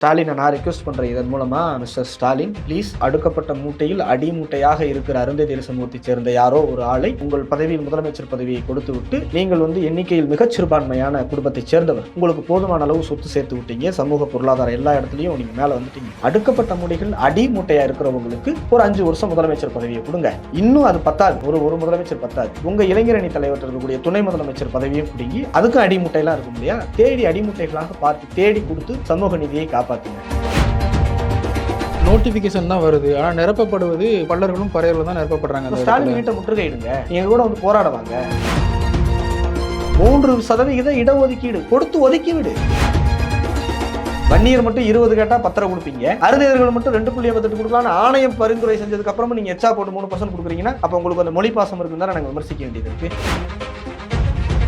ஸ்டாலினை நான் ரெக்வஸ்ட் பண்ணுறேன் இதன் மூலமாக மிஸ்டர் ஸ்டாலின் ப்ளீஸ் அடுக்கப்பட்ட மூட்டையில் அடி மூட்டையாக இருக்கிற அருந்ததியர் தேசமூர்த்தி சேர்ந்த யாரோ ஒரு ஆளை உங்கள் பதவியில் முதலமைச்சர் பதவியை கொடுத்து விட்டு நீங்கள் வந்து எண்ணிக்கையில் மிகச் சிறுபான்மையான குடும்பத்தைச் சேர்ந்தவர். உங்களுக்கு போதுமான அளவு சொத்து சேர்த்து விட்டீங்க. சமூக பொருளாதாரம் எல்லா இடத்துலையும் நீங்கள் மேலே வந்துட்டீங்க. அடுக்கப்பட்ட மூட்டைகள் அடி மூட்டையாக இருக்கிறவங்களுக்கு ஒரு அஞ்சு வருஷம் முதலமைச்சர் பதவியை கொடுங்க. இன்னும் அது பத்தாது. ஒரு ஒரு முதலமைச்சர் பத்தாது. உங்கள் இளைஞரணி தலைவர் இருக்கக்கூடிய துணை முதலமைச்சர் பதவியும் பிடிங்கி அதுக்கும் அடிமுட்டையெல்லாம் இருக்கும் இல்லையா? தேடி அடிமுட்டைகளாக பார்த்து தேடி கொடுத்து சமூக நீதியை காப்பாத்துங்க நோட்டிஃபிகேஷன் தான் வருது. ஆனால் நிரப்பப்படுவது பல்லர்களும் பறையர்களும் தான் நிரப்பப்படுறாங்க ஸ்டாலின். வீட்டை முற்றுகையிடுங்க. நீங்க கூட வந்து போராடுவாங்க. மூன்று சதவிகித இடஒதுக்கீடு கொடுத்து ஒதுக்கி விடு. வன்னியர் மட்டும் இருபது கேட்டா பத்தரை கொடுப்பீங்க. அருந்ததியர்கள் மட்டும் ரெண்டு புள்ளி எண்பத்தெட்டு கொடுக்கலாம்னு ஆணையம் பரிந்துரை செஞ்சதுக்கு அப்புறமா நீங்க எச்சா போட்டு மூணு பர்சன்ட் கொடுக்குறீங்கன்னா அப்ப உங்களுக்கு அந்த மொழி பாசம் இருக்குன்னு தான் நாங்கள் விமர்சிக்க வேண்டியது இருக்கு.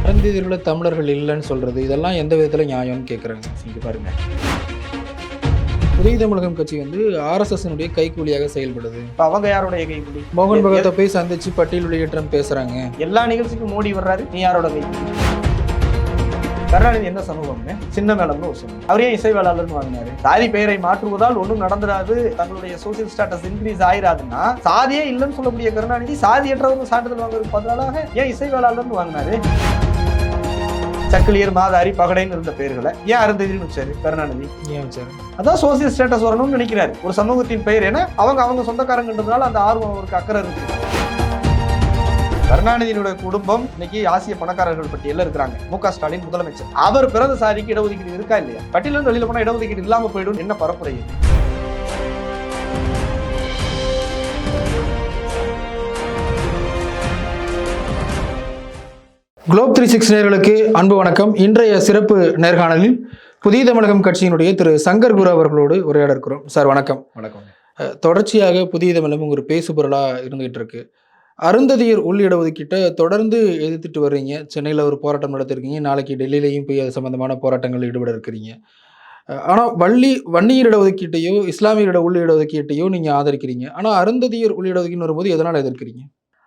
அருந்ததியர்களை தமிழர்கள் இல்லைன்னு சொல்றது இதெல்லாம் எந்த விதத்தில் நியாயம்னு கேட்குறாங்க இங்க பாருங்க. புதிய தமிழகம் கட்சி வந்து ஆர்எஸ்எஸ்னுடைய கைக்கூலியாக செயல்படுது. இப்ப அவங்க யாருடைய கைப்பிடி மோகன் பகத்தை போய் சந்திச்சு பட்டியல் வெளியேற்றம் பேசுறாங்க. எல்லா நிகழ்ச்சிக்கும் மோடி வர்றாரு நீ யாரோட கைப்பிடி கருணாநிதி என்ன சமூகம்னு? சின்ன மேளம்னு ஒரு சமூகம். அவரே இசைவேளாளர்னு வாங்கினாரு? சாதி பெயரை மாற்றுவதால் ஒன்றும் நடந்துராது தங்களுடைய சோசியல் ஸ்டேட்டஸ் இன்க்ரீஸ் ஆயிராதுன்னா சாதியே இல்லைன்னு சொல்லக்கூடிய கருணாநிதி சாதியற்றவங்க சான்றிதழ் வாங்குறதுக்கு பதிலாக ஏன் இசைவேளாளர்னு வாங்கினாரு? சக்கிலியர் மாதாரி பகடைன்னு இருந்த பேர்களை. ஏன் அருந்ததின்னு வச்சாரு? கருணாநிதி. ஏன் சார் அதான் சோசியல் ஸ்டேட்டஸ் வரணும்னு நினைக்கிறாரு. ஒரு சமூகத்தின் பெயர் ஏன்னா அவங்க அவங்க சொந்தக்காரங்கன்றதுனால அந்த ஆர்வம் அவருக்கு அக்கறை இருக்கு. கருணாநிதியினுடைய குடும்பம் இன்னைக்கு ஆசிய பணக்காரர்கள் பட்டியலில் இருக்கிறாங்க. மு க. ஸ்டாலின் முதலமைச்சர். அவர் பிறந்த சாதிக்கு இடஒதுக்கீடு இருக்கா இல்லையா? பட்டியல இருந்து வெளியில போனா இடஒதுக்கீடு இல்லாம போயிடும் என்ன பரப்புரை குளோப் த்ரீ சிக்ஸ் நேர்களுக்கு அன்பு வணக்கம். இன்றைய சிறப்பு நேர்காணலில் புதிய தமிழகம் கட்சியினுடைய திரு சங்கர் குரு அவர்களோடு உரையாட இருக்கிறோம். சார் வணக்கம். வணக்கம். தொடர்ச்சியாக புதிய தமிழகம் ஒரு பேசுபொருளாக இருந்துகிட்டு இருக்கு. அருந்ததியர் உள் இடஒதுக்கீட்டை தொடர்ந்து எதிர்த்துட்டு வர்றீங்க. சென்னையில் ஒரு போராட்டம் நடத்திருக்கீங்க. நாளைக்கு டெல்லியிலையும் போய் அது சம்பந்தமான போராட்டங்களில் ஈடுபட இருக்கிறீங்க. ஆனால் வள்ளி வன்னியர் இடஒதுக்கீட்டையோ இஸ்லாமியர் இட உள் இடஒதுக்கீட்டையோ நீங்கள் ஆதரிக்கிறீங்க. ஆனால் அருந்ததியர் உள் வரும்போது எதனால் எதிர்க்கிறீங்க?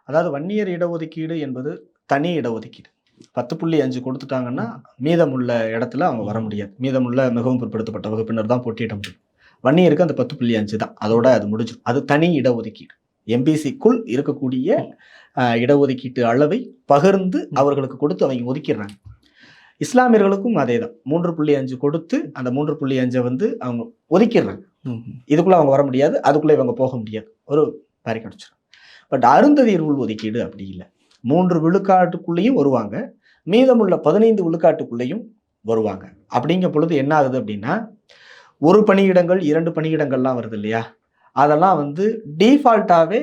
அதாவது வன்னியர் இடஒதுக்கீடு என்பது தனி இடஒதுக்கீடு. பத்து புள்ளி அஞ்சு கொடுத்துட்டாங்கன்னா மீதமுள்ள இடத்துல அவங்க வர முடியாது. மீதமுள்ள மிகவும் பிற்படுத்தப்பட்ட வகுப்பினர் தான் போட்டியிட முடியும். வன்னியருக்கு அந்த பத்து புள்ளி அஞ்சு தான். அதோட அது முடிஞ்சிடும். அது தனி இடஒதுக்கீடு. எம்பிசிக்குள் இருக்கக்கூடிய இடஒதுக்கீட்டு அளவை பகிர்ந்து அவர்களுக்கு கொடுத்து அவங்க ஒதுக்கிடுறாங்க. இஸ்லாமியர்களுக்கும் அதே தான். மூன்று புள்ளி அஞ்சு கொடுத்து அந்த மூன்று புள்ளி அஞ்சை வந்து அவங்க ஒதுக்கிடுறாங்க. இதுக்குள்ள அவங்க வர முடியாது. அதுக்குள்ள இவங்க போக முடியாது. ஒரு பாரி கிடைச்சிடும் பட் அருந்ததியர் உள் ஒதுக்கீடு அப்படி இல்லை. மூன்று விழுக்காட்டுக்குள்ளேயும் வருவாங்க. மீதமுள்ள பதினைந்து விழுக்காட்டுக்குள்ளேயும் வருவாங்க. அப்படிங்கும் பொழுது என்ன ஆகுது அப்படின்னா ஒரு பணியிடங்கள் இரண்டு பணியிடங்கள்லாம் வருது இல்லையா? அதெல்லாம் வந்து டீஃபால்ட்டாகவே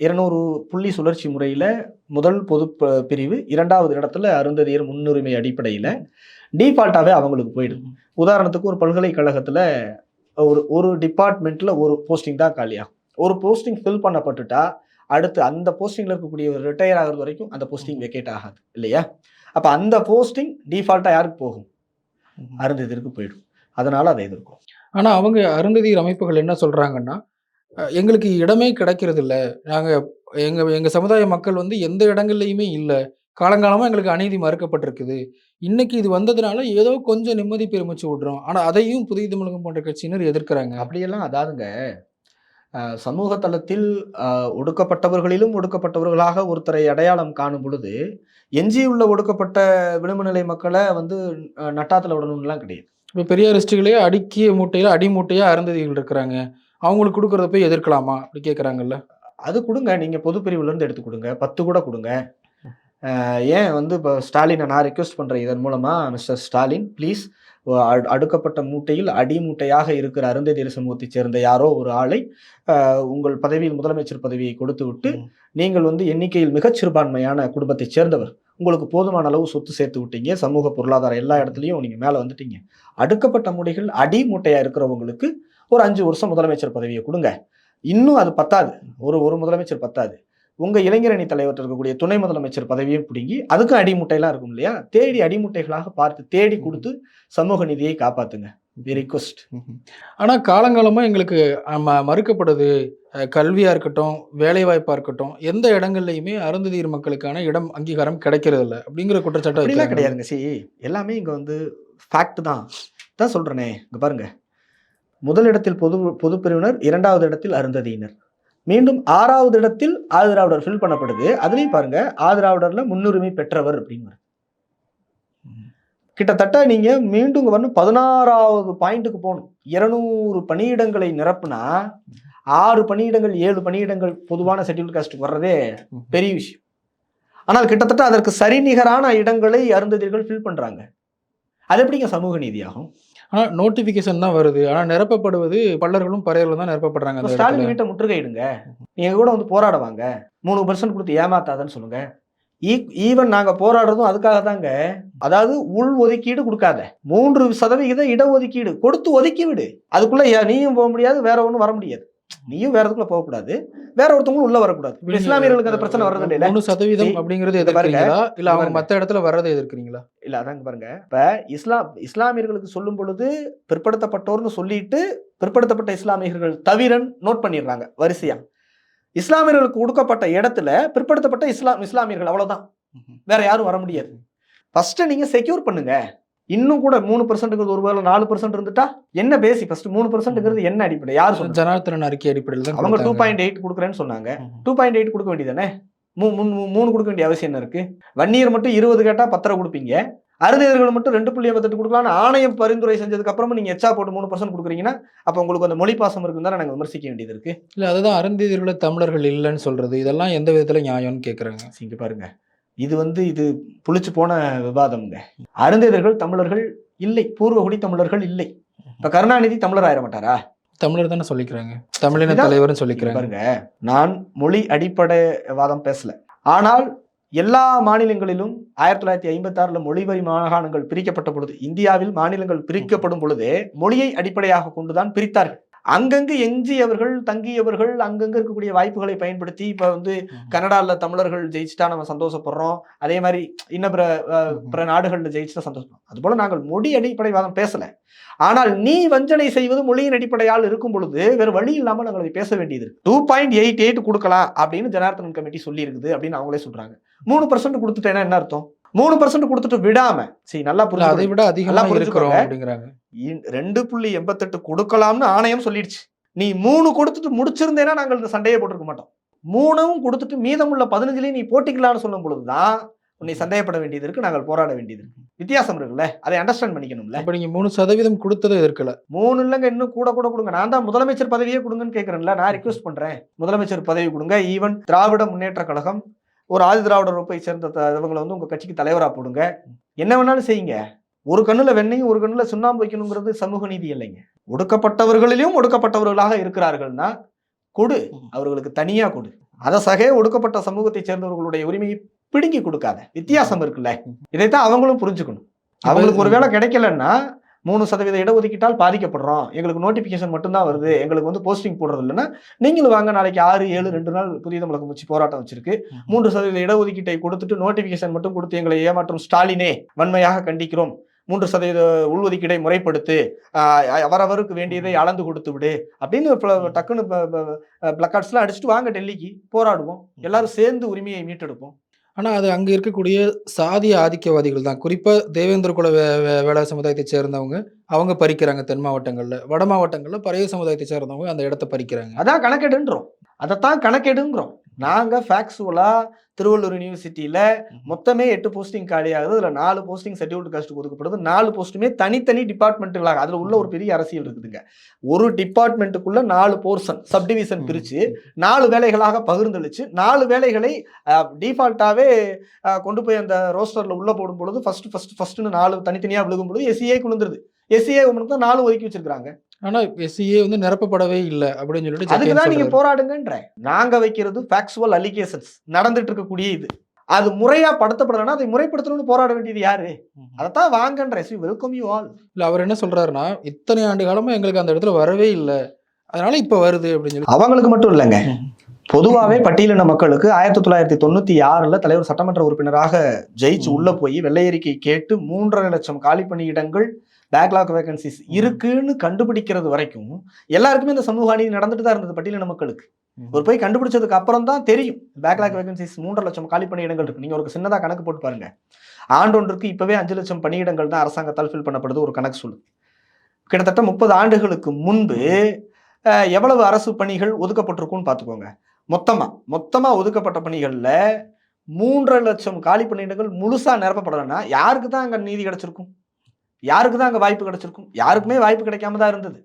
இருநூறு புள்ளி சுழற்சி முறையில் முதல் பொது பிரிவு இரண்டாவது இடத்துல அருந்ததியர் முன்னுரிமை அடிப்படையில் டீஃபால்ட்டாகவே அவங்களுக்கு போயிடும். உதாரணத்துக்கு ஒரு பல்கலைக்கழகத்தில் ஒரு ஒரு டிபார்ட்மெண்ட்டில் ஒரு போஸ்டிங் தான் காலியாகும். ஒரு போஸ்டிங் ஃபில் பண்ணப்பட்டுட்டா அடுத்து அந்த போஸ்டிங்கில் இருக்கக்கூடிய ஒரு ரிட்டையர் ஆகிறது வரைக்கும் அந்த போஸ்டிங் வெக்கேட் ஆகாது இல்லையா? அப்போ அந்த போஸ்டிங் டிஃபால்ட்டாக யாருக்கு போகும்? அருந்ததிற்கு போயிடும். அதனால அதை எதிர்க்கும். ஆனால் அவங்க அருந்ததியர் அமைப்புகள் என்ன சொல்கிறாங்கன்னா எங்களுக்கு இடமே கிடைக்கிறது இல்லை. நாங்கள் எங்கள் எங்கள் சமுதாய மக்கள் வந்து எந்த இடங்கள்லையுமே இல்லை. காலங்காலமாக எங்களுக்கு அநீதி மறுக்கப்பட்டிருக்குது. இன்னைக்கு இது வந்ததுனால ஏதோ கொஞ்சம் நிம்மதி பெருமிச்சு விடுறோம். ஆனால் அதையும் புதிய தமிழகம் போன்ற கட்சியினர் எதிர்க்கிறாங்க. அப்படியெல்லாம் அதாதுங்க சமூக தளத்தில் ஒடுக்கப்பட்டவர்களிலும் ஒடுக்கப்பட்டவர்களாக ஒருத்தரை அடையாளம் காணும் பொழுது எஞ்சியுள்ள ஒடுக்கப்பட்ட விளிம்பு நிலை மக்களை வந்து நட்டாத்துல விடணும்லாம் கிடையாது. இப்போ பெரியாரிஸ்டுகளே அடுக்கிய மூட்டையில் அடி மூட்டையாக அருந்ததிகள் இருக்கிறாங்க. அவங்களுக்கு கொடுக்கறத போய் எதிர்க்கலாமா? அப்படி கேட்குறாங்கல்ல அது கொடுங்க. நீங்க பொது பிரிவுல இருந்து எடுத்து கொடுங்க. பத்து கூட கொடுங்க. ஏன் வந்து இப்போ ஸ்டாலினை நான் ரெக்வஸ்ட் பண்றேன் இதன் மூலமா மிஸ்டர் ஸ்டாலின் ப்ளீஸ் அடுக்கப்பட்ட மூட்டையில் அடி மூட்டையாக இருக்கிற அருந்ததியர் சமூகத்தைச் சேர்ந்த யாரோ ஒரு ஆளை உங்கள் பதவியில் முதலமைச்சர் பதவியை கொடுத்து விட்டு நீங்கள் வந்து எண்ணிக்கையில் மிகச் சிறுபான்மையான குடும்பத்தைச் சேர்ந்தவர். உங்களுக்கு போதுமான அளவு சொத்து சேர்த்து விட்டீங்க. சமூக பொருளாதாரம் எல்லா இடத்துலையும் நீங்க மேல வந்துட்டீங்க. அடுக்கப்பட்ட மூட்டைகள் அடி மூட்டையா இருக்கிறவங்களுக்கு ஒரு அஞ்சு வருஷம் முதலமைச்சர் பதவியை கொடுங்க. இன்னும் அது பத்தாது. ஒரு ஒரு முதலமைச்சர் பத்தாது. உங்க இளைஞரணி தலைவர் இருக்கக்கூடிய துணை முதலமைச்சர் பதவியும் பிடுங்கி அதுக்கும் அடிமுட்டையெல்லாம் இருக்கும் இல்லையா? தேடி அடிமுட்டைகளாக பார்த்து தேடி கொடுத்து சமூக நீதியை காப்பாத்துங்க. வி ரிக்வஸ்ட் ஆனால் காலங்காலமாக எங்களுக்கு ம- மறுக்கப்படுது அஹ், கல்வியா இருக்கட்டும் வேலைவாய்ப்பா இருக்கட்டும் எந்த இடங்கள்லையுமே அருந்ததியர் மக்களுக்கான இடம் அங்கீகாரம் கிடைக்கிறது இல்ல அப்படிங்கிற குற்றச்சாட்டு அப்படிலாம். கிடையாதுங்க சி. எல்லாமே இங்க வந்து ஃபேக்ட் தான். தான் சொல்றேனே இங்க பாருங்க. முதல் இடத்தில் பொது பொது பிரிவினர் இரண்டாவது இடத்தில் அருந்ததியினர். மீண்டும் ஆறாவது இடத்தில் ஆதிராவிடர் ஃபில் பண்ணப்படுது. அதுலேயும் பாருங்க ஆதிராவிடர்ல முன்னுரிமை பெற்றவர் அப்படின்னு வருது. கிட்டத்தட்ட நீங்க மீண்டும் வந்து வரணும் பதினாறாவது பாயிண்ட்டுக்கு போகணும். இருநூறு பணியிடங்களை நிரப்புனா ஆறு பணியிடங்கள் ஏழு பணியிடங்கள் பொதுவான ஷெட்யூல் காஸ்ட்டுக்கு வர்றதே பெரிய விஷயம். ஆனால் கிட்டத்தட்ட அதற்கு சரிநிகரான இடங்களை அருந்ததியர்கள் ஃபில் பண்றாங்க. அது எப்படிங்க சமூக நீதியாகும்? ஆனால் நோட்டிஃபிகேஷன் தான் வருது. ஆனால் நிரப்பப்படுவது பல்லர்களும் பறையர்களும் தான் நிரப்பப்படுறாங்க ஸ்டாலின். வீட்டை முற்றுகையிடுங்க. நீங்க கூட வந்து போராட வாங்க. மூணு பர்சன்ட் கொடுத்து ஏமாத்தாதன்னு சொல்லுங்க. ஈவன் நாங்க போராடுறதும் அதுக்காக தாங்க. அதாவது உள் ஒதுக்கீடு கொடுக்காத. மூன்று சதவிகித இடஒதுக்கீடு கொடுத்து ஒதுக்கி விடு. அதுக்குள்ள நீயும் போக முடியாது வேற ஒண்ணும் வர முடியாது. நீயும் வேற இதுக்குள்ள போகக்கூடாது. வேற ஒருத்தவங்களும் உள்ள வரக்கூடாது. இஸ்லாமியர்களுக்கு அந்த பிரச்சனை வர்றது இல்லைல்ல. மூணு சதவீதம் அப்படிங்கிறது எதிர்க்கிறீங்களா? இல்ல அவங்க. மத்த இடத்துல வர்றதை எதிர்க்கிறீங்களா? இல்ல அதாங்க பாருங்க. இப்ப இஸ்லாம் இஸ்லாமியர்களுக்கு சொல்லும் பொழுது பிற்படுத்தப்பட்டோர்னு சொல்லிட்டு பிற்படுத்தப்பட்ட இஸ்லாமியர்கள் தவிரன் நோட் பண்ணிடுறாங்க வரிசையா. இஸ்லாமியர்களுக்கு கொடுக்கப்பட்ட இடத்துல பிற்படுத்தப்பட்ட இஸ்லாம் இஸ்லாமியர்கள் அவ்வளவுதான். வேற யாரும் வர முடியாது. ஃபர்ஸ்ட் நீங்க செக்யூர் பண்ணுங்க. இன்னும் கூட மூணு பர்சன்ட்டுங்கிறது ஒரு நாலு பர்சன்ட் இருந்துட்டா என்ன பேசி ஃபர்ஸ்ட் மூணு பர்சன்ட்ங்கிறது என்ன அடிப்படை? யார் சொன்னா ஜனார்த்தனன் அறிக்கை அடிப்படையில் தான் அவங்க டூ. பாயிண்ட் எயிட் கொடுக்குறேன்னு சொன்னாங்க. டூ பாயிண்ட் எயிட் கொடுக்க வேண்டியதானே? மூ மூணு கொடுக்க வேண்டிய அவசியம் என்ன இருக்கு? வன்னியர் மட்டும் இருபது கேட்டா பத்தரை கொடுப்பீங்க. அருந்ததியர்கள் மட்டும் ரெண்டு புள்ளி எண்பத்தெட்டு கொடுக்கலாம்னு ஆணையம் பரிந்துரை செஞ்சதுக்கு அப்புறமா நீங்க எச்சா போட்டு மூணு பர்சன்ட் கொடுக்குறீங்கன்னா அப்ப உங்களுக்கு அந்த மொழி பாசம் இருக்குன்னு தானே நாங்க விமர்சிக்க வேண்டியது இருக்கு. இல்ல அதுதான் அருந்ததியர்கள தமிழர்கள் இல்லைன்னு சொல்றது. இதெல்லாம் எந்த விதத்துல நியாயம்னு கேக்குறாங்க. இங்க பாருங்க. இது வந்து இது புளிச்சு போன விவாதம்ங்க. அருந்ததியர்கள் தமிழர்கள் இல்லை. பூர்வகுடி தமிழர்கள் இல்லை. இப்ப கருணாநிதி தமிழர் ஆயிட மாட்டாரா? தமிழர் தானே சொல்லிக்கிறாங்க. தமிழின தலைவர்னு சொல்லிக்கிறாங்க. பாருங்க. நான் மொழி அடிப்படை வாதம் பேசல. ஆனால் எல்லா மாநிலங்களிலும் ஆயிரத்தி தொள்ளாயிரத்தி ஐம்பத்தி ஆறுல மொழிவரி மாகாணங்கள் பிரிக்கப்பட்ட பொழுது இந்தியாவில் மாநிலங்கள் பிரிக்கப்படும் பொழுதே மொழியை அடிப்படையாக கொண்டுதான் பிரித்தார்கள். அங்கங்கு எஞ்சியவர்கள் தங்கியவர்கள் அங்கங்க இருக்கக்கூடிய வாய்ப்புகளை பயன்படுத்தி இப்ப வந்து கனடால தமிழர்கள் ஜெயிச்சுட்டா நம்ம சந்தோஷப்படுறோம். அதே மாதிரி இன்ன பிற பிற நாடுகள்ல ஜெயிச்சுட்டா சந்தோஷப்படுறோம். அதுபோல நாங்கள் மொழி அடிப்படைவாதம் பேசல. ஆனால் நீ வஞ்சனை செய்வது மொழியின் அடிப்படையால் இருக்கும் பொழுது வேறு வழி இல்லாம நாங்கள் அதை பேச வேண்டியது இருக்கு. டூ பாயிண்ட் எயிட் எயிட் கொடுக்கலாம் அப்படின்னு ஜனார்த்தனன் கமிட்டி சொல்லி இருக்குது அப்படின்னு அவங்களே சொல்றாங்க. மூணு பர்சன்ட் கொடுத்துட்டேன்னா என்ன அர்த்தம்? மூணு பர்சன்ட் கொடுத்துட்டு விடாம. சரி நல்லா இல்ல, அதை புரிஞ்சு விட அதிகமா நல்லா இருக்கிறோம். அப்படிங்கிறாங்க. ரெண்டு புள்ளி எண்பத்தெட்டு கொடுக்கலாம்னு ஆணையம் சொல்லிடுச்சு. நீ மூணு கொடுத்துட்டு முடிச்சிருந்தேன்னா நாங்கள் இந்த சண்டையை போட்டிருக்க மாட்டோம். மூணும் கொடுத்துட்டு மீதமுள்ள பதினஞ்சுலயும் நீ போட்டிக்கலாம்னு சொல்லும் பொழுதுதான் உன்னை சந்தேகப்பட வேண்டியது இருக்கு நாங்கள் போராட வேண்டியது இருக்கு. வித்தியாசம் இருக்குல்ல? அதை அண்டர்ஸ்டாண்ட் பண்ணிக்கணும்ல? அப்ப நீங்க மூணு சதவீதம் கொடுத்ததை எதிர்க்கல மூணு இல்லைங்க இன்னும் கூட கூட கொடுங்க. நான் தான் முதலமைச்சர் பதவியே கொடுங்கன்னு கேட்கறேன்ல நான் ரிக்வெஸ்ட் பண்றேன். முதலமைச்சர் பதவி கொடுங்க. ஈவன் திராவிட முன்னேற்ற கழகம் ஒரு ஆதி திராவிட வகுப்பை சேர்ந்த இவங்களை வந்து உங்க கட்சிக்கு தலைவரா போடுங்க. என்ன வேணாலும் செய்யுங்க. ஒரு கண்ணுல வெண்ணையும் ஒரு கண்ணுல சுண்ணாம்பு வைக்கணுங்கிறது சமூக நீதி இல்லைங்க. ஒடுக்கப்பட்டவர்களிலும் ஒடுக்கப்பட்டவர்களாக இருக்கிறார்கள்னா கொடு. அவர்களுக்கு தனியா கொடு. அத சகே ஒடுக்கப்பட்ட சமூகத்தை சேர்ந்தவர்களுடைய உரிமையை பிடுங்கி கொடுக்காத. வித்தியாசம் இருக்குல்ல. இதைத்தான் அவங்களும் புரிஞ்சுக்கணும். அவங்களுக்கு ஒருவேளை கிடைக்கலன்னா மூணு சதவீத இடஒதுக்கீட்டால் பாதிக்கப்படுறோம். எங்களுக்கு நோட்டிபிகேஷன் மட்டும்தான் வருது. எங்களுக்கு வந்து போஸ்டிங் போடுறது இல்லைன்னா நீங்களும் வாங்க நாளைக்கு ஆறு ஏழு ரெண்டு நாள் புதிய தமிழகம் வச்சு போராட்டம் வச்சிருக்கு. மூன்று சதவீத இடஒதுக்கீட்டை கொடுத்துட்டு நோட்டிபிகேஷன் மட்டும் கொடுத்து எங்களை ஏமாற்றும் ஸ்டாலினே வன்மையாக கண்டிக்கிறோம். மூன்று சதவீத உள்ஒதுக்கீடை முறைப்படுத்து அவரவருக்கு வேண்டியதை அளந்து கொடுத்து விடு அப்படின்னு டக்குன்னு பிளக்கார்ட்ஸ்லாம் அடிச்சுட்டு வாங்க டெல்லிக்கு போராடுவோம். எல்லாரும் சேர்ந்து உரிமையை மீட்டெடுப்போம். ஆனா அது அங்க இருக்கக்கூடிய சாதிய ஆதிக்கவாதிகள் தான். குறிப்பா தேவேந்திர குல வே வே- வேளாளர் சமுதாயத்தை சேர்ந்தவங்க அவங்க பறிக்கிறாங்க தென் மாவட்டங்கள்ல. வட மாவட்டங்கள்ல பறைய சமுதாயத்தை சேர்ந்தவங்க அந்த இடத்த பறிக்கிறாங்க. அதான் கணக்கெடுன்றோம். அதைத்தான் கணக்கெடுங்கிறோம். நாங்க ஃபேக்சுவலா திருவள்ளூர் யூனிவர்சிட்டியில மொத்தமே எட்டு போஸ்டிங் காலி ஆகுது அதுல நாலு போஸ்டிங் ஷெட்யூல்டு காஸ்ட் ஒதுக்கப்படுது நாலு போஸ்ட்டுமே தனித்தனி டிபார்ட்மெண்ட்டுகளாக அதுல உள்ள ஒரு பெரிய அரசியல் இருக்குதுங்க. ஒரு டிபார்ட்மெண்ட்டுக்குள்ள நாலு போர்ஷன் சப்டிவிஷன் பிரிச்சு நாலு வேலைகளாக பகிர்ந்தளிச்சு நாலு வேலைகளை டிஃபால்ட்டாவே கொண்டு போய் அந்த ரோஸ்டர்ல உள்ள போடும் பொழுது ஃபர்ஸ்ட் ஃபர்ஸ்ட் ஃபர்ஸ்ட்னு நாலு தனித்தனியா விழுகும் பொழுது எஸ்சிஏ குளிர்ந்துருது எஸ்சிஏ உமனுக்கு தான் நாலு ஒதுக்கி வச்சிருக்காங்க ஆனா எஸ்சிஏ வந்து நிரப்பப்படவே இல்லை அப்படின்னு சொல்லிட்டு அதுக்கு தான் நீங்க சொல்றாரு. போராடுங்கன்ற. நாங்க வைக்கிறது ஃபேக்சுவல் அலிகேஷன்ஸ் நடந்துட்டு இருக்கக்கூடிய இது. அது முறையா படுத்தப்படலைன்னா அதை முறைப்படுத்தணும்னு போராட வேண்டியது யாரு? அதைத்தான் வாங்கன்ற. வெல்கம் யூ ஆல் இல்ல அவர் என்ன சொல்றாருன்னா இத்தனை ஆண்டு காலமா எங்களுக்கு அந்த இடத்துல வரவே இல்லை. அதனால இப்ப வருது அப்படின்னு சொல்லி. அவங்களுக்கு மட்டும் இல்லைங்க. பொதுவாகவே பட்டியலின மக்களுக்கு ஆயிரத்தி தொள்ளாயிரத்தி தொண்ணூத்தி ஆறுல தலைவர் சட்டமன்ற உறுப்பினராக ஜெயிச்சு உள்ள போய் வெள்ளையறிக்கை கேட்டு மூன்றரை லட்சம் காலி பணியிடங்கள் பேக்லாக் வேகன்சிஸ் இருக்குன்னு கண்டுபிடிக்கிறது வரைக்கும் எல்லாருக்குமே இந்த சமூக அநீதி நடந்துட்டு தான் இருந்தது பட்டியலின மக்களுக்கு. ஒரு போய் கண்டுபிடிச்சதுக்கு அப்புறம் தான் தெரியும். பேக்லாக் வேகன்சிஸ் மூன்றரை லட்சம் காலி பணியிடங்கள் இருக்கு. நீங்க ஒரு சின்னதா கணக்கு போட்டு பாருங்க. ஆண்டொன்றுக்கு இப்பவே அஞ்சு லட்சம் பணியிடங்கள் தான் அரசாங்கத்தால் ஃபில் பண்ணப்படுது. ஒரு கணக்கு சொல்லு கிட்டத்தட்ட முப்பது ஆண்டுகளுக்கு முன்பு எவ்வளவு அரசு பணிகள் ஒதுக்கப்பட்டிருக்கும்னு பார்த்துக்கோங்க. மொத்தமா மொத்தமா ஒதுக்கப்பட்ட பணிகள்ல மூன்றரை லட்சம் காலி பணியிடங்கள் முழுசா நிரப்பப்படலைன்னா யாருக்கு தான் அங்க நீதி கிடைச்சிருக்கும்? யாருக்கு தான் அங்கே வாய்ப்பு கிடைச்சிருக்கும்? யாருக்குமே வாய்ப்பு கிடைக்காம தான் இருந்தது.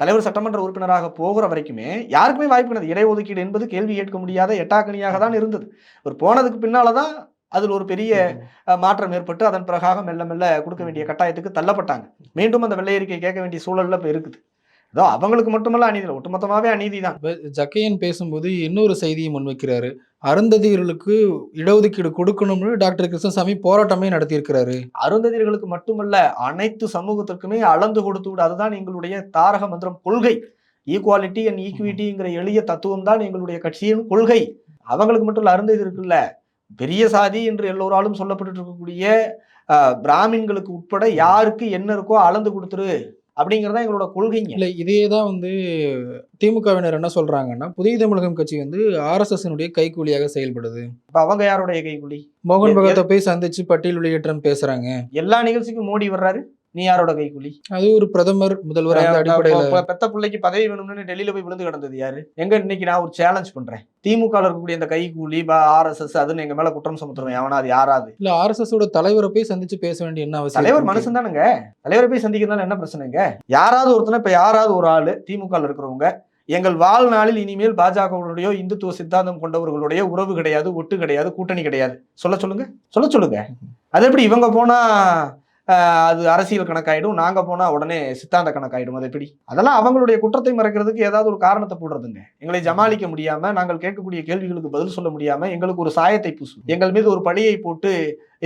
தலைவர் சட்டமன்ற உறுப்பினராக போகிற வரைக்குமே யாருக்குமே வாய்ப்பு கிடையாது. இடஒதுக்கீடு என்பது கேள்வி கேட்க முடியாத எட்டாக்கணியாக தான் இருந்தது. ஒரு போனதுக்கு பின்னால தான் அதில் ஒரு பெரிய மாற்றம் ஏற்பட்டு அதன் பிறகாக மெல்ல மெல்ல கொடுக்க வேண்டிய கட்டாயத்துக்கு தள்ளப்பட்டாங்க. மீண்டும் அந்த வெள்ளையறிக்கை கேட்க வேண்டிய சூழலில் இப்போ இருக்குது. ஏதோ அவங்களுக்கு மட்டுமல்ல அநீதி இல்லை, ஒட்டுமொத்தமாவே அநீதி தான் இப்ப ஜக்கையன் பேசும்போது இன்னொரு செய்தியை முன்வைக்கிறாரு. அருந்ததியர்களுக்கு இடஒதுக்கீடு கொடுக்கணும்னு டாக்டர் கிருஷ்ணசாமி போராட்டமே நடத்தியிருக்கிறாரு. அருந்ததியர்களுக்கு மட்டுமல்ல அனைத்து சமூகத்திற்குமே அளந்து கொடுத்து விடு அதுதான் எங்களுடைய தாரக மந்திரம் கொள்கை. ஈக்குவாலிட்டி அண்ட் ஈக்விட்டிங்கிற எளிய தத்துவம் தான் எங்களுடைய கட்சியின் கொள்கை. அவங்களுக்கு மட்டும் இல்ல அருந்ததி இருக்குல்ல பெரிய சாதி என்று எல்லோராலும் சொல்லப்பட்டு இருக்கக்கூடிய பிராமின்களுக்கு உட்பட யாருக்கு என்ன இருக்கோ அளந்து கொடுத்துரு. அப்படிங்கறதா எங்களோட கொள்கைங்க. இல்ல இதே தான் வந்து திமுகவினர் என்ன சொல்றாங்கன்னா புதிய தமிழகம் கட்சி வந்து ஆர்எஸ்எஸ்னுடைய கைக்கூலியாக செயல்படுது. இப்ப அவங்க யாருடைய கைக்குலி? மோகன் பகத்தை போய் சந்திச்சு பட்டியல் வெளியேற்றம் பேசுறாங்க. எல்லா நிகழ்ச்சிக்கும் மோடி வர்றாரு? நீ யாரோட கைக்குலி? அது ஒரு பிரதமர் முதல்வர் பெத்த பிள்ளைக்கு பதவி வேணும்னு டெல்லியில போய் விழுந்து கிடந்தது யாரு? எங்க இன்னைக்கு நான் ஒரு சேலஞ்ச் பண்றேன். திமுக இருக்கக்கூடிய இந்த கைக்கூலி ஆர்எஸ்எஸ் அதுன்னு எங்க மேல குற்றம் சுமத்துறேன் அவனா அது யாராது இல்ல ஆர்எஸ்எஸ் ஓட தலைவரை போய் சந்திச்சு பேச வேண்டிய என்ன அவசியம் தலைவர்? மனுஷன் தானுங்க. தலைவரை போய் சந்திக்கிறதுனால என்ன பிரச்சனைங்க யாராவது ஒருத்தனை இப்ப யாராவது ஒரு ஆளு திமுக இருக்கிறவங்க எங்கள் வாழ்நாளில் இனிமேல் பாஜகவுடைய இந்துத்துவ சித்தாந்தம் கொண்டவர்களுடைய உறவு கிடையாது ஒட்டு கிடையாது கூட்டணி கிடையாது. சொல்ல சொல்லுங்க. சொல்ல சொல்லுங்க. அது எப்படி இவங்க போனா அது அரசியல் கணக்காயிடும். நாங்க போனா உடனே சித்தாந்த கணக்காயிடும். அது எப்படி? அதெல்லாம் அவங்களுடைய குற்றத்தை மறைக்கிறதுக்கு ஏதாவது ஒரு காரணத்தை போடுறதுங்க. எங்களை ஜமாளிக்க முடியாம நாங்கள் கேட்கக்கூடிய கேள்விகளுக்கு பதில் சொல்ல முடியாம எங்களுக்கு ஒரு சாயத்தை பூசும். எங்கள் மீது ஒரு பழியை போட்டு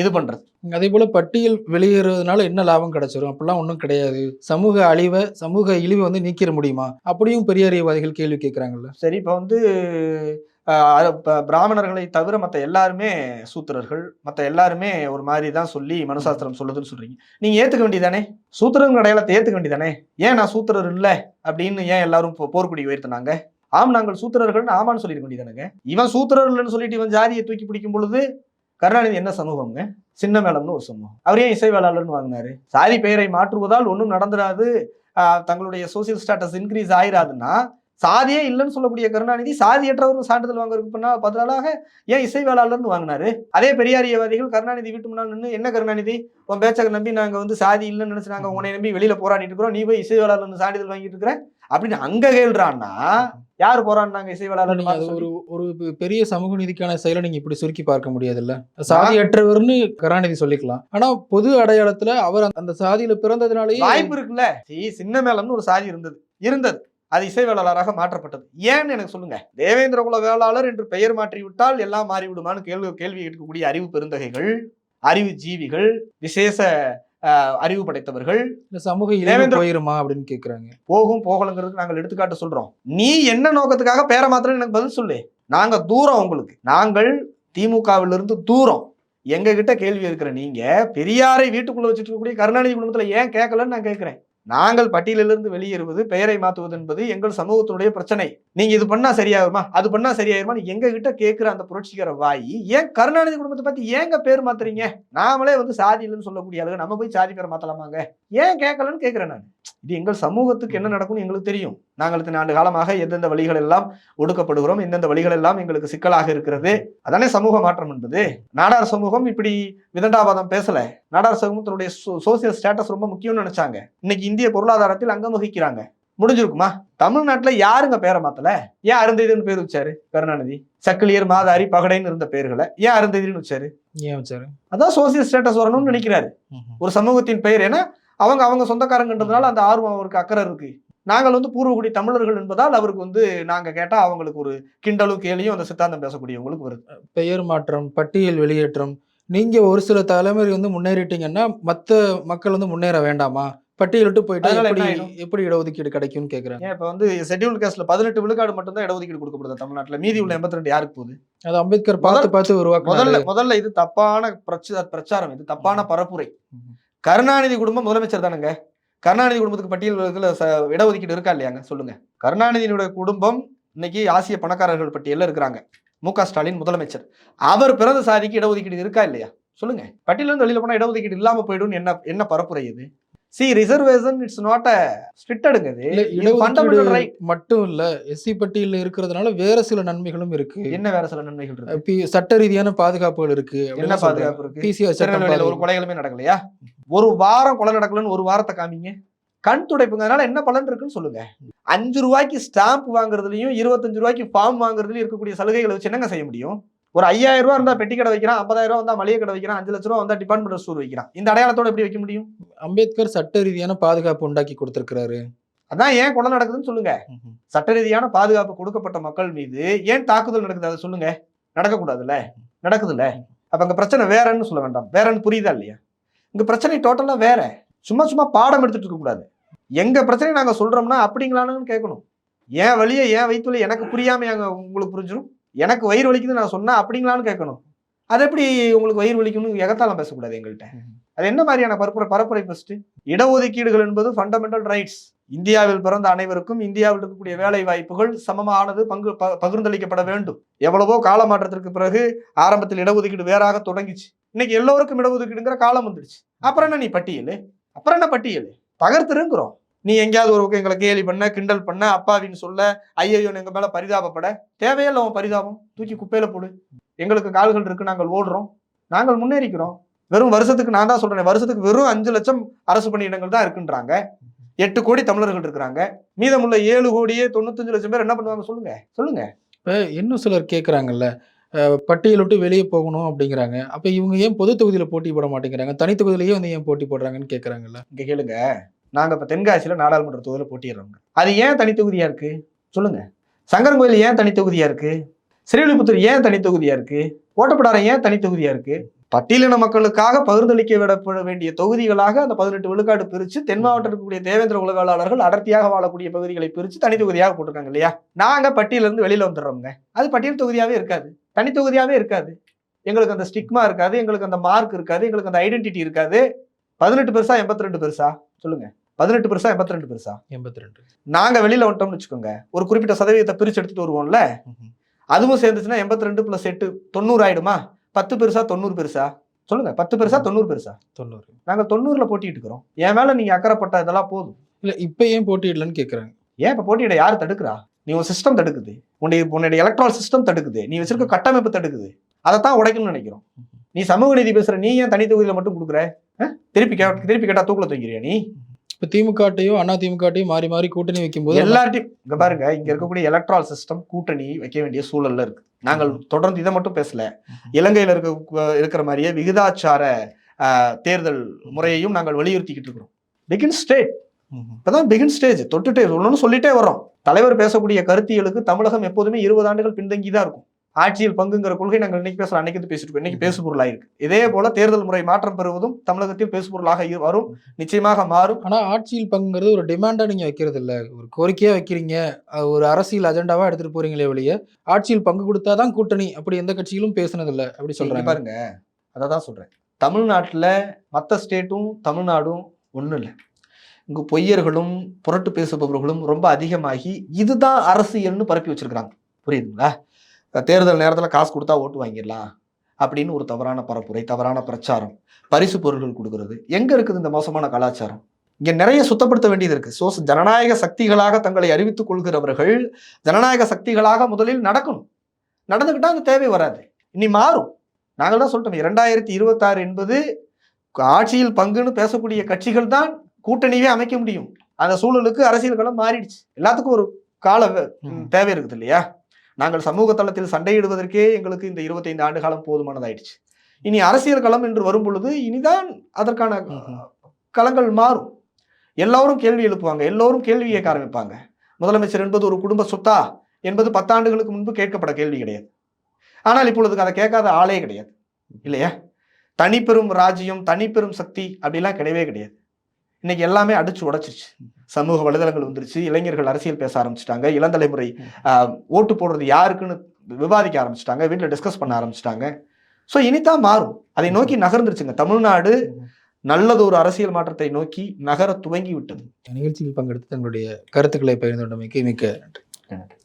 இது பண்றது. அதே போல பட்டியல் வெளியேறதுனால என்ன லாபம் கிடைச்சிரும்? அப்படிலாம் ஒன்றும் கிடையாது. சமூக அழிவை சமூக இழிவை வந்து நீக்கிற முடியுமா? அப்படியும் பெரியாரியவாதிகள் கேள்வி கேட்கறாங்கல்ல. சரி இப்போ வந்து பிராமணர்களை தவிர மற்ற எல்லாருமே சூத்திரர்கள் மற்ற எல்லாருமே ஒரு மாதிரி தான் சொல்லி மனுசாஸ்திரம் சொல்லுதுன்னு சொல்றீங்க. நீங்க ஏத்துக்க வேண்டியதானே சூத்திரங்க அடையாளத்தை ஏத்துக்க வேண்டியதானே ஏன் நான் சூத்திரர் இல்லை? அப்படின்னு ஏன் எல்லாரும் போ- போர்க்குடி உயர்த்தினாங்க? ஆம் நாங்கள் சூத்திரர்கள்னு ஆமான்னு சொல்லிருக்க வேண்டியதானுங்க இவன் சூத்திரர் இல்லைன்னு சொல்லிட்டு இவன் ஜாதியை தூக்கி பிடிக்கும் பொழுது கருணாநிதி என்ன சமூகம்ங்க? சின்ன மேளம்னு ஒரு சமூகம். அவர் ஏன் இசை வேளாளர்னு வாங்கினாரு? சாதி பெயரை மாற்றுவதால் ஒன்றும் நடந்துடாது தங்களுடைய சோசியல் ஸ்டேட்டஸ் இன்க்ரீஸ் ஆயிராதுன்னா சாதியே இல்லைன்னு சொல்லக்கூடிய கருணாநிதி சாதியற்றவரும் சான்றிதழ் வாங்குறதுக்கு பண்ணா பதிலாக ஏன் இசை வேளாளர்னு வாங்கினாரு? அதே பெரியாரியவாதிகள் கருணாநிதி வீட்டு முன்னால் நின்று என்ன கருணாநிதி? உன் பேச்சை நம்பி நாங்க வந்து சாதி இல்லைன்னு நினைச்சு நாங்க உன்னை நம்பி வெளியில போராடிட்டு இருக்கிறோம். நீ போய் இசை வேளாளர்னு சான்றிதழ் வாங்கிட்டு இருக்கிற? அப்படின்னு அங்க கேள்றான்னா யார் போராடினாங்க இசை வேளாளர் ஒரு ஒரு பெரிய சமூக நீதிக்கான செயலை நீங்க இப்படி சுருக்கி பார்க்க முடியாதுல்ல? சாதியற்றவர்னு கருணாநிதி சொல்லிக்கலாம். ஆனா பொது அடையாளத்துல அவர் அந்த- சாதியில பிறந்ததுனாலேயே வாய்ப்பு இருக்குல்ல. சீ சின்ன மேளம்னு ஒரு சாதி இருந்தது. இருந்தது. அது இசை வேளாளராக மாற்றப்பட்டது. ஏன்னு எனக்கு சொல்லுங்க. தேவேந்திர குல வேளாளர் என்று பெயர் மாற்றி விட்டால் எல்லாம் மாறிவிடுமான்னு கேள்வி கேள்வி கேட்கக்கூடிய அறிவு பெருந்தகைகள் அறிவு ஜீவிகள் விசேஷ அறிவு படைத்தவர்கள் இந்த சமூக தேவேந்திர- போயிருமா அப்படின்னு கேக்குறாங்க. போகும் போகலங்கிறதுக்கு நாங்கள் எடுத்துக்காட்டு சொல்றோம். நீ என்ன நோக்கத்துக்காக பேரை மாத்திரம் எனக்கு பதில் சொல்லு. நாங்க தூரம் உங்களுக்கு. நாங்கள் திமுகவிலிருந்து தூரம். எங்க கிட்ட கேள்வி இருக்கிற நீங்க பெரியாரை வீட்டுக்குள்ள வச்சுட்டு இருக்கக்கூடிய கருணாநிதி குடும்பத்துல ஏன் கேட்கலன்னு நான் கேட்கிறேன் நாங்கள் பட்டியலிலிருந்து வெளியேறுவது பெயரை மாற்றுவது என்பது எங்கள் சமூகத்தினுடைய பிரச்சனை. நீங்க இது பண்ணா சரியாகுமா? அது பண்ணா சரியாயிருமா எங்க கிட்ட கேட்கிற அந்த புரட்சிகர வாய் ஏன் கருணாநிதி குடும்பத்தை பத்தி ஏங்க பேர் மாத்துறீங்க? நாமளே வந்து சாதி இல்லைன்னு சொல்லக்கூடிய அளவு நம்ம போய் சாதி பேரை மாத்தலாமாங்க? ஏன் கேட்கலன்னு கேட்கிறேன் நான். இது எங்கள் சமூகத்துக்கு என்ன நடக்கும்னு எங்களுக்கு தெரியும். நாங்கள் இத்தனை ஆண்டு காலமாக எந்தெந்த வழிகள் எல்லாம் ஒடுக்கப்படுகிறோம் எந்தெந்த வழிகள் எல்லாம் எங்களுக்கு சிக்கலாக இருக்கிறது அதானே சமூக மாற்றம் என்பது. நாடார் சமூகம் இப்படி விதண்டாவாதம் பேசல. நாடார் சமூகத்தினுடைய சோசியல் ஸ்டேட்டஸ் ரொம்ப முக்கியம்னு நினைச்சாங்க. இன்னைக்கு இந்திய பொருளாதாரத்தில் அங்கம் வகிக்கிறாங்க. முடிஞ்சிருக்குமா? தமிழ்நாட்டுல யாருங்க பேரை மாத்தல? ஏன் அருந்ததின்னு பேர் வச்சாரு? கருணாநிதி. சக்கிலியர் மாதாரி பகடைன்னு இருந்த பேர்களை. ஏன் அருந்ததின்னு வச்சாரு? ஏன் வச்சாரு? அதான் சோசியல் ஸ்டேட்டஸ் வரணும்னு நினைக்கிறாரு. ஒரு சமூகத்தின் பெயர் ஏன்னா அவங்க அவங்க சொந்தக்காரங்கன்றதுனால அந்த ஆர்வம் அவருக்கு அக்கறை இருக்கு. நாங்கள் வந்து பூர்வகுடி தமிழர்கள் என்பதால் அவருக்கு வந்து நாங்க கேட்டா அவங்களுக்கு ஒரு கிண்டலும் கேலியும் அந்த சித்தாந்தம் பேசக்கூடியவங்களுக்கு வருது. பெயர் மாற்றம் பட்டியல் வெளியேற்றம் நீங்க ஒரு சில தலைமுறை வந்து முன்னேறிட்டீங்கன்னா மத்த மக்கள் வந்து முன்னேற வேண்டாமா? பட்டியலிட்டு போயிட்டா எப்படி இடஒதுக்கீடு கிடைக்கும்னு கேக்குறாங்க ஏன் இப்ப வந்து ஷெட்யூல் கேஸ்ட்ல பதினெட்டு விழுக்காடு மட்டும் தான் இடஒதுக்கீடு கொடுக்கப்படுது தமிழ்நாட்டுல. மீதி உள்ள எண்பத்தி ரெண்டு யாருக்கு போகுது? அது அம்பேத்கர் பார்த்து பார்த்து முதல்ல உருவாக்குனாரு. முதல்ல இது தப்பான பிரச்ச பிரச்சாரம். இது தப்பான பரப்புரை. கருணாநிதி குடும்பம் முதலமைச்சர் தானுங்க? கருணாநிதி குடும்பத்துக்கு பட்டியல் இதுல ச- இடஒதுக்கீடு இருக்கா இல்லையாங்க? சொல்லுங்க. கருணாநிதியினுடைய குடும்பம் இன்னைக்கு ஆசிய பணக்காரர்கள் பட்டியலில் இருக்கிறாங்க. மு க ஸ்டாலின் முதலமைச்சர். அவர் பிறந்த சாதிக்கு இடஒதுக்கீடு இருக்கா இல்லையா? சொல்லுங்க. பட்டியல வெளியில் வெளியில போனா இடஒதுக்கீடு இல்லாமல் போயிடும் என்ன என்ன பரப்புரை இது? See reservation it's not a ஸ்ட்ரிக்டடுங்க இது. ஃபண்டமெண்டல் ரைட் மட்டும் இல்ல எஸ்சி பட்டியலில் இருக்கிறதுனால வேற சில நன்மைகளும் இருக்கு. என்ன வேற சில நன்மைகள் இருக்கு? பி- சட்ட ரீதியான பாதுகாப்புகள் இருக்கு என்ன பாதுகாப்பு இருக்கு? பிசிஆர் திருநெல்வேலியில ஒரு. கொலைகளுமே நடக்கலையா? ஒரு வாரம் கொலை நடக்கலன்னு ஒரு வாரத்தை காமிங்க. கண் துடைப்புங்க அதனால என்ன பலன் இருக்குன்னு சொல்லுங்க. அஞ்சு ரூபாய்க்கு ஸ்டாம்ப் வாங்குறதுலயும் இருபத்தஞ்சு ரூபாய்க்கு ஃபார்ம் வாங்குறதுலயும் இருக்கக்கூடிய சலுகைகளை வச்சு என்னங்க செய்ய முடியும்? ஒரு ஐயாயிரம் ரூபா இருந்தா பெட்டி கடை வைக்கிறான் ஐம்பதாயிரம் ரூபா வந்தா மளிகை கடை வைக்கிறான் அஞ்சு லட்ச ரூபா வந்தா டிபார்ட்மெண்ட் ஸ்டோர் வைக்கிறான். இந்த அடையாளத்தோட எப்படி வைக்க முடியும்? அம்பேத்கர் சட்ட ரீதியான பாதுகாப்பு உண்டாக்கி கொடுத்திருக்கிறாரு. அதான் ஏன் கொலை நடக்குதுன்னு சொல்லுங்க. சட்ட ரீதியான பாதுகாப்பு கொடுக்கப்பட்ட மக்கள் மீது ஏன் தாக்குதல் நடக்குது? அதை சொல்லுங்க. நடக்கக்கூடாதுல்ல? நடக்குதுல்ல? அப்ப அங்க பிரச்சனை வேறன்னு சொல்ல வேண்டாம். வேறன்னு புரியுதா இல்லையா? இங்க பிரச்சனை டோட்டலா வேற. சும்மா சும்மா பாடம் எடுத்துட்டு இருக்க கூடாது. எங்க பிரச்சனை நாங்க சொல்றோம்னா அப்படிங்களான்னு கேட்கணும். ஏன் வழியை ஏன் வயிற்றுல எனக்கு புரியாம அங்க உங்களுக்கு புரிஞ்சிடும் எனக்கு வயிறு வலிக்குது நான் சொன்னா அப்படிங்களான்னு கேட்கணும். அது எப்படி உங்களுக்கு வயிறு வலிக்கும்னு எகத்தாலம் பேசக்கூடாது எங்கள்கிட்ட அது என்ன மாதிரியான பரப்புரை பரப்புரை ஃபர்ஸ்ட் இடஒதுக்கீடுகள் என்பது ஃபண்டமெண்டல் ரைட்ஸ் இந்தியாவில் பிறந்த அனைவருக்கும் இந்தியாவில் இருக்கக்கூடிய வேலை வாய்ப்புகள் சமமானது பங்கு பகிர்ந்தளிக்கப்பட வேண்டும். எவ்வளவோ கால மாற்றத்திற்கு பிறகு ஆரம்பத்தில் இடஒதுக்கீடு வேறாக தொடங்கிச்சு. இன்னைக்கு எல்லோருக்கும் இடஒதுக்கீடுங்கிற காலம் வந்துடுச்சு. அப்புறம் என்ன நீ பட்டியல்? அப்புறம் என்ன பட்டியல்? தகர்த்துருங்கிறோம் நீ எங்கேயாவது ஒரு பக்கம் எங்களை கேலி பண்ண கிண்டல் பண்ண அப்பாவின்னு சொல்ல ஐயையோன்னு எங்க மேல பரிதாபப்பட? தேவையில்லை உன் பரிதாபம். தூக்கி குப்பையில போடு. எங்களுக்கு கால்கள் இருக்கு நாங்கள் ஓடுறோம். நாங்கள் முன்னேறிக்கிறோம். வெறும் வருஷத்துக்கு நான் தான் சொல்றேன் வருஷத்துக்கு வெறும் அஞ்சு லட்சம் அரசு பணியிடங்கள் தான் இருக்குன்றாங்க. எட்டு கோடி தமிழர்கள் இருக்கிறாங்க மீதமுள்ள ஏழு கோடியே தொண்ணூத்தஞ்சு லட்சம் பேர் என்ன பண்ணுவாங்க சொல்லுங்க சொல்லுங்க. இப்ப இன்னும் சிலர் கேக்குறாங்கல்ல அஹ், பட்டியல் விட்டு வெளியே போகணும் அப்படிங்கிறாங்க. அப்ப இவங்க ஏன் பொது தொகுதியில போட்டி போட மாட்டேங்கிறாங்க? தனி தொகுதியிலேயே வந்து ஏன் போட்டி போடுறாங்கன்னு கேக்குறாங்கல்ல? இங்க கேளுங்க. நாங்கள் இப்போ தென்காசியில் நாடாளுமன்ற தொகுதியில் போட்டிடுறோங்க அது ஏன் தனித்தொகுதியாக இருக்குது சொல்லுங்கள் சொல்லுங்க. ஏன் தனித்தொகுதியாக இருக்குது ஸ்ரீவில்லிபுத்தூர் ஏன் தனித்தொகுதியாக இருக்குது ஓட்டப்படாரம் ஏன் தனித்தொகுதியாக இருக்குது பட்டியலின மக்களுக்காக பகிர்ந்தளிக்க விடப்பட வேண்டிய தொகுதிகளாக அந்த பதினெட்டு விழுக்காடு பிரித்து தென் மாவட்டம் இருக்கக்கூடிய தேவேந்திர உலகாளர்கள் அடர்த்தியாக வாழக்கூடிய பகுதிகளை பிரித்து தனித்தொகுதியாக போட்டிருக்காங்க இல்லையா? நாங்கள் பட்டியலேருந்து வெளியில் வந்துடுறோங்க அது பட்டியல் தொகுதியாகவே இருக்காது. தனித்தொகுதியாகவே இருக்காது. எங்களுக்கு அந்த ஸ்டிக்மா இருக்காது. எங்களுக்கு அந்த மார்க் இருக்காது. எங்களுக்கு அந்த ஐடென்டிட்டி இருக்காது. பதினெட்டு பெருசா எண்பத்தி ரெண்டு பெருசா? சொல்லுங்கள் பதினெட்டு பெருசா எண்பத்தி ரெண்டு பெருசா? எண்பத்தி ரெண்டு நாங்க வெளியில வந்துட்டோம்னு வச்சுக்கோங்க. ஒரு குறிப்பிட்ட சதவீதத்தை பிரிச்சு எடுத்துட்டு வருவோம்ல? அதுவும் சேர்ந்துச்சுன்னா எண்பத்தி ரெண்டு பிளஸ் எட்டு தொண்ணூறு ஆயிடுமா? பத்து பெருசா தொண்ணூறு பெருசா? சொல்லுங்க பத்து பெருசா தொண்ணூறு பெருசா? தொண்ணூறு. நாங்க தொண்ணூறுல போட்டிட்டு இருக்கிறோம். என் மேல நீங்க அக்கறைப்பட்ட இதெல்லாம் போதும். இல்ல இப்ப ஏன் போட்டியிடலன்னு கேக்குறாங்க ஏன் இப்ப போட்டியிட யார் தடுக்கிறா? நீ உன் சிஸ்டம் தடுக்குது. உன்னுடைய உன்னுடைய எலக்ட்ரால் சிஸ்டம் தடுக்குது. நீ வச்சிருக்க கட்டமைப்பு தடுக்குது. அதைத்தான் உடைக்கணும்னு நினைக்கிறோம். நீ சமூக நீதி பேசுற நீ ஏன் தனி தொகுதியில மட்டும் கொடுக்குற? திருப்பி திருப்பி கேட்டா தூக்குல தூங்கிறியா நீ? இப்ப திமுகட்டையும் அண்ணா திமுகட்டையும் மாறி மாறி கூட்டணி வைக்கும்போது எல்லார்ட்டையும் இங்க பாருங்க இங்க இருக்கக்கூடிய எலக்ட்ரால் சிஸ்டம் கூட்டணி வைக்க வேண்டிய சூழல்ல இருக்கு. நாங்கள் தொடர்ந்து இதை மட்டும் பேசல. இலங்கையில இருக்க இருக்கிற மாதிரியே விகிதாச்சார தேர்தல் முறையையும் நாங்கள் வலியுறுத்திக்கிட்டு இருக்கிறோம். Begin state. இப்பதான் பிகின் ஸ்டேஜ் தொட்டுட்டே ஒன்னு சொல்லிட்டே வர்றோம். தலைவர் பேசக்கூடிய கருத்தியலுக்கு தமிழகம் எப்போதுமே இருபது ஆண்டுகள் பின்தங்கி தான் இருக்கும். ஆட்சியில் பங்குங்கிற கொள்கை நாங்கள் இன்னைக்கு பேசலாம் அன்னைக்கு பேசிட்டு இருக்கோம். இன்னைக்கு பேசு பொருளாயிருக்கு இதே போல தேர்தல் முறை மாற்றம் பெறுவதும் தமிழகத்தில் பேசு பொருளாக இரு- வரும் நிச்சயமாக மாறும். ஆனா ஆட்சியில் பங்குங்கிறது ஒரு டிமாண்டா நீங்க வைக்கிறது இல்ல ஒரு கோரிக்கையா வைக்கிறீங்க. ஒரு அரசியல் அஜெண்டாவா எடுத்துட்டு போறீங்களே வெளியே ஆட்சியில் பங்கு கொடுத்தாதான் கூட்டணி. அப்படி எந்த கட்சியிலும் பேசுனது இல்ல அப்படி சொல்றாங்க. பாருங்க. அதை தான் சொல்றேன். தமிழ்நாட்டுல மற்ற ஸ்டேட்டும் தமிழ்நாடும் ஒண்ணும் இல்லை. இங்கு பொய்யர்களும் புரட்டு பேசுபவர்களும் ரொம்ப அதிகமாகி இதுதான் அரசியல்னு பரப்பி வச்சிருக்கிறாங்க. புரியுதுங்களா? தேர்தல் நேரத்துல காசு கொடுத்தா ஓட்டு வாங்கிடலாம் அப்படின்னு ஒரு தவறான பரப்புரை தவறான பிரச்சாரம் பரிசு பொருட்கள் கொடுக்கறது. எங்க இருக்குது இந்த மோசமான கலாச்சாரம்? இங்க நிறைய சுத்தப்படுத்த வேண்டியது இருக்கு. சோ ஜனநாயக சக்திகளாக தங்களை அறிவித்துக் கொள்கிறவர்கள் ஜனநாயக சக்திகளாக முதலில் நடக்கணும். நடந்துக்கிட்டா அந்த தேவை வராது. இனி மாறும். நாங்கள் தான் சொல்லிட்டோம் இரண்டாயிரத்தி இருபத்தாறு என்பது ஆட்சியில் பங்குன்னு பேசக்கூடிய கட்சிகள் தான் கூட்டணியே அமைக்க முடியும். அந்த சூழலுக்கு அரசியல் களம் மாறிடுச்சு. எல்லாத்துக்கும் ஒரு கால. தேவை இருக்குது இல்லையா? நாங்கள் சமூக தளத்தில் சண்டையிடுவதற்கே எங்களுக்கு இந்த இருபத்தைந்து ஆண்டு காலம் போதுமானதாயிடுச்சு. இனி அரசியல் களம் என்று வரும் பொழுது இனிதான் அதற்கான. களங்கள் மாறும். எல்லோரும் கேள்வி எழுப்புவாங்க. எல்லோரும் கேள்வி கேட்க ஆரம்பிப்பாங்க. முதலமைச்சர் என்பது ஒரு குடும்ப சொத்தா என்பது பத்தாண்டுகளுக்கு முன்பு கேட்கப்பட கேள்வி கிடையாது. ஆனால் இப்பொழுதுக்கு அதை கேட்காத ஆளே கிடையாது. இல்லையா? தனிப்பெரும் ராஜ்யம் தனிப்பெரும் சக்தி அப்படிலாம் கிடையவே கிடையாது. இன்னைக்கு எல்லாமே அடிச்சு உடைச்சிருச்சு. சமூக வலைதளங்கள் வந்துருச்சு இளைஞர்கள் அரசியல் பேச ஆரம்பிச்சிட்டாங்க இளந்தலைமுறை ஓட்டு போடுறது யாருக்குன்னு விவாதிக்க ஆரம்பிச்சிட்டாங்க வீட்டில் டிஸ்கஸ் பண்ண ஆரம்பிச்சிட்டாங்க. ஸோ இனிதான் மாறும். அதை நோக்கி நகர்ந்துருச்சுங்க. தமிழ்நாடு நல்லது ஒரு அரசியல் மாற்றத்தை நோக்கி நகர துவங்கி விட்டது நிகழ்ச்சியில் பங்கெடுத்து தங்களுடைய கருத்துக்களை பகிர்ந்து கொண்டமைக்கு மிக்க நன்றி.